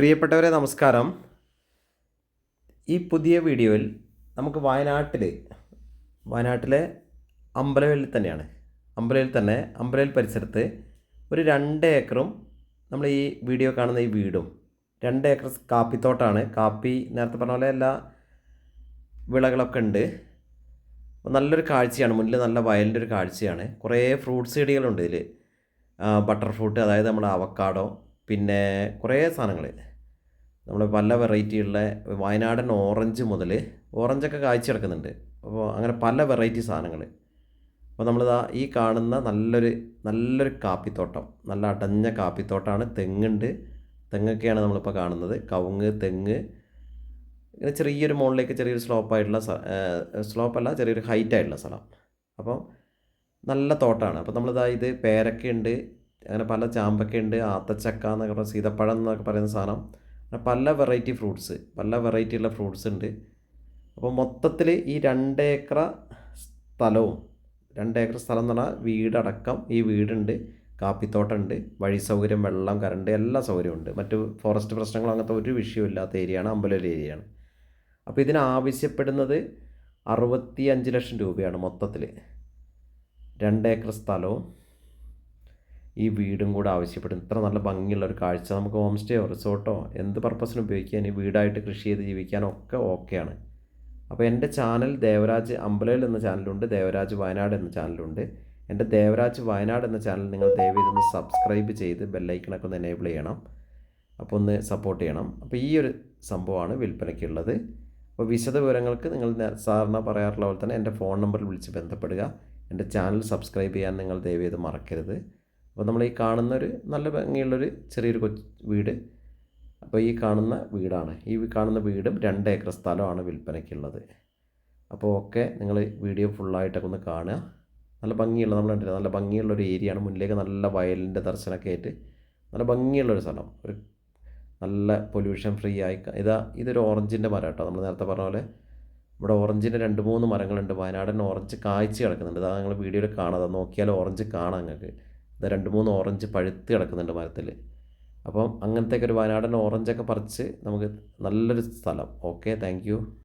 പ്രിയപ്പെട്ടവരെ നമസ്കാരം. ഈ പുതിയ വീഡിയോയിൽ നമുക്ക് വയനാട്ടിൽ വയനാട്ടിലെ അമ്പലവേലിൽ തന്നെയാണ്. അമ്പലയിൽ തന്നെ അമ്പലയിൽ പരിസരത്ത് ഒരു രണ്ട് ഏക്കറും നമ്മൾ ഈ വീഡിയോ കാണുന്ന ഈ വീടും രണ്ട് ഏക്കർ കാപ്പിത്തോട്ടമാണ് കാപ്പി നേരത്തെ പറഞ്ഞ പോലെ എല്ലാ വിളകളൊക്കെ ഉണ്ട്. നല്ലൊരു കാഴ്ചയാണ് മുന്നിൽ നല്ല വയലിന്റെ ഒരു കാഴ്ചയാണ്. കുറേ ഫ്രൂട്ട്സ് ചെടികളുണ്ട് ഇതിൽ ബട്ടർ ഫ്രൂട്ട് അതായത് നമ്മുടെ അവക്കാഡോ പിന്നെ കുറേ സാധനങ്ങൾ നമ്മൾ പല വെറൈറ്റിയുള്ള വയനാടൻ ഓറഞ്ച് മുതൽ ഓറഞ്ചൊക്കെ കാഴ്ച കിടക്കുന്നുണ്ട്. അപ്പോൾ അങ്ങനെ പല വെറൈറ്റി സാധനങ്ങൾ അപ്പോൾ നമ്മളിതാ ഈ കാണുന്ന നല്ലൊരു നല്ലൊരു കാപ്പിത്തോട്ടം നല്ല അടഞ്ഞ കാപ്പിത്തോട്ടമാണ് തെങ്ങുണ്ട്. തെങ്ങൊക്കെയാണ് നമ്മളിപ്പോൾ കാണുന്നത്. കവുങ്ങ് തെങ്ങ്. ഇങ്ങനെ ചെറിയൊരു മുകളിലേക്ക് ചെറിയൊരു സ്ലോപ്പായിട്ടുള്ള സ്ലോപ്പല്ല ചെറിയൊരു ഹൈറ്റ് ആയിട്ടുള്ള സ്ഥലം. അപ്പം നല്ല തോട്ടമാണ് അപ്പോൾ നമ്മളിതാ ഇത് പേരക്കയുണ്ട് അങ്ങനെ പല ചാമ്പക്കയുണ്ട് ആത്തച്ചക്ക എന്നൊക്കെ പറയുന്ന സീതപ്പഴം എന്നൊക്കെ പറയുന്ന സാധനം. അങ്ങനെ പല വെറൈറ്റി ഫ്രൂട്ട്സ് പല വെറൈറ്റി ഉള്ള ഫ്രൂട്ട്സ് ഉണ്ട്. അപ്പോൾ മൊത്തത്തിൽ ഈ രണ്ട് ഏക്കർ സ്ഥലവും രണ്ട് ഏക്കർ സ്ഥലം എന്ന് പറഞ്ഞാൽ വീടടക്കം ഈ വീടുണ്ട് കാപ്പിത്തോട്ടമുണ്ട് വഴി സൗകര്യം വെള്ളം കറണ്ട് എല്ലാ സൗകര്യവും ഉണ്ട്. മറ്റു ഫോറസ്റ്റ് പ്രശ്നങ്ങളോ അങ്ങനത്തെ ഒരു വിഷയമില്ലാത്ത ഏരിയയാണ് അമ്പലൂർ ഏരിയയാണ് അപ്പോൾ ഇതിന് ആവശ്യപ്പെടുന്നത് അറുപത്തി അഞ്ച് ലക്ഷം രൂപയാണ് മൊത്തത്തിൽ. രണ്ട് ഏക്കർ സ്ഥലവും ഈ വീടും കൂടെ ആവശ്യപ്പെടും ഇത്ര നല്ല ഭംഗിയുള്ള ഒരു കാഴ്ച. നമുക്ക് ഹോം സ്റ്റേയോ റിസോർട്ടോ എന്ത് പർപ്പസിനും ഉപയോഗിക്കാൻ ഈ വീടായിട്ട് കൃഷി ചെയ്ത് ജീവിക്കാനോ ഒക്കെ ഓക്കെയാണ് അപ്പോൾ എന്റെ ചാനൽ ദേവരാജ് അമ്പലയിൽ എന്ന ചാനലുണ്ട് ദേവരാജ് വയനാട് എന്ന ചാനലുണ്ട് എന്റെ ദേവരാജ് വയനാട് എന്ന ചാനൽ നിങ്ങൾ ദയവീതൊന്ന് സബ്സ്ക്രൈബ് ചെയ്ത് ബെല്ലൈക്കണൊക്കെ ഒന്ന് എനേബിൾ ചെയ്യണം. അപ്പോൾ ഒന്ന് സപ്പോർട്ട് ചെയ്യണം. അപ്പോൾ ഈ ഒരു സംഭവമാണ് വിൽപ്പനയ്ക്കുള്ളത് അപ്പോൾ വിശദ വിവരങ്ങൾക്ക് നിങ്ങൾ സാധാരണ പറയാറുള്ള പോലെ തന്നെ എന്റെ ഫോൺ നമ്പറിൽ വിളിച്ച് ബന്ധപ്പെടുക. എന്റെ ചാനൽ സബ്സ്ക്രൈബ് ചെയ്യാൻ നിങ്ങൾ ദയവീത് മറക്കരുത്. അപ്പോൾ നമ്മൾ ഈ കാണുന്ന ഒരു നല്ല ഭംഗിയുള്ളൊരു ചെറിയൊരു കൊച്ചു വീട്. അപ്പോൾ ഈ കാണുന്ന വീടാണ്. ഈ കാണുന്ന വീടും രണ്ട് ഏക്കർ സ്ഥലമാണ് വിൽപ്പനയ്ക്കുള്ളത്. അപ്പോൾ ഒക്കെ നിങ്ങൾ വീഡിയോ ഫുള്ളായിട്ടൊക്കെ ഒന്ന് കാണുക. നല്ല ഭംഗിയുള്ള നമ്മൾ കണ്ടില്ല നല്ല ഭംഗിയുള്ള ഒരു ഏരിയയാണ്. മുന്നിലേക്ക് നല്ല വയലിന്റെ ദർശനമൊക്കെ ആയിട്ട് നല്ല ഭംഗിയുള്ളൊരു സ്ഥലം. ഒരു നല്ല പൊല്യൂഷൻ ഫ്രീ ആയി ഇതാ ഇതൊരു ഓറഞ്ചിന്റെ മരം കേട്ടോ. നമ്മൾ നേരത്തെ പറഞ്ഞ പോലെ ഇവിടെ ഓറഞ്ചിന്റെ രണ്ട് മൂന്ന് മരങ്ങളുണ്ട്. വയനാടൻ ഓറഞ്ച് കായ്ച്ച് കിടക്കുന്നുണ്ട്. അതാ നിങ്ങൾ വീഡിയോയിൽ കാണാതെ നോക്കിയാൽ ഓറഞ്ച് കാണാം നിങ്ങൾക്ക്. രണ്ട് മൂന്ന് ഓറഞ്ച് പഴുത്ത് കിടക്കുന്നുണ്ട് മരത്തിൽ. അപ്പം അങ്ങനത്തെ ഒരു വയനാടൻ ഓറഞ്ചൊക്കെ പറിച്ച് നമുക്ക് നല്ലൊരു സ്ഥലം. Okay thank